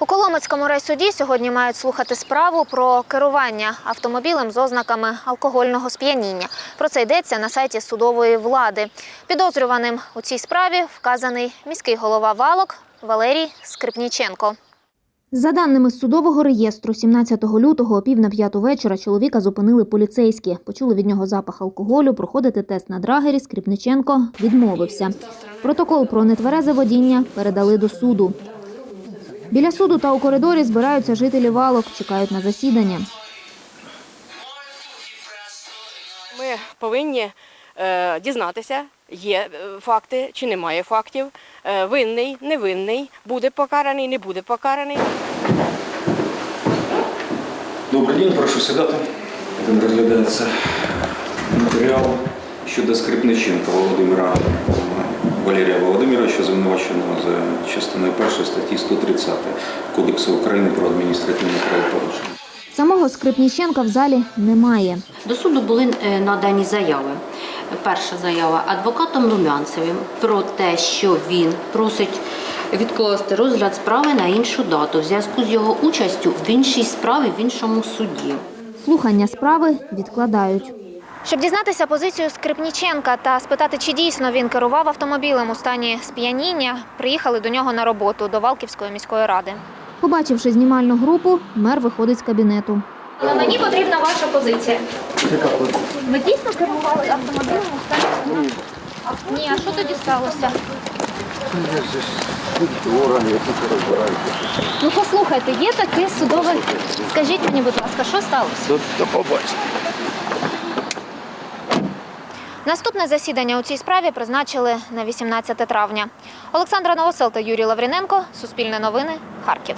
У Коломицькому райсуді сьогодні мають слухати справу про керування автомобілем з ознаками алкогольного сп'яніння. Про це йдеться на сайті судової влади. Підозрюваним у цій справі вказаний міський голова Валок Валерій Скрипніченко. За даними судового реєстру, 17 лютого о пів на п'яту вечора чоловіка зупинили поліцейські. Почули від нього запах алкоголю. Проходити тест на драгері Скрипниченко відмовився. Протокол про нетверезе водіння передали до суду. Біля суду та у коридорі збираються жителі валок, чекають на засідання. Ми повинні е, дізнатися, є е, факти чи немає фактів. Е, винний, невинний, буде покараний, не буде покараний. Добрий день, прошу сідати. Там розглядається матеріал щодо Скрипниченка Володимира Валерія Володимировича, звинуваченого за частиною 1 статті 130 Кодексу України про адміністративне правопорушення. Самого Скрипніченка в залі немає. До суду були е, надані заяви. Перша заява адвокатом Румянцевим про те, що він просить відкласти розгляд справи на іншу дату в зв'язку з його участю в іншій справі в іншому суді. Слухання справи відкладають. Щоб дізнатися позицію Скрипніченка та спитати, чи дійсно він керував автомобілем у стані сп'яніння, приїхали до нього на роботу до Валківської міської ради. Побачивши знімальну групу, мер виходить з кабінету. Але мені потрібна ваша позиція. Ви дійсно керували автомобілем у стані сп'яніння? Ні, а що тоді сталося? Ну послухайте, є таке судове. Скажіть мені, будь ласка, що сталося? До, до побачення. Наступне засідання у цій справі призначили на 18 травня. Олександра Новосел та Юрій Лавріненко. Суспільне новини. Харків.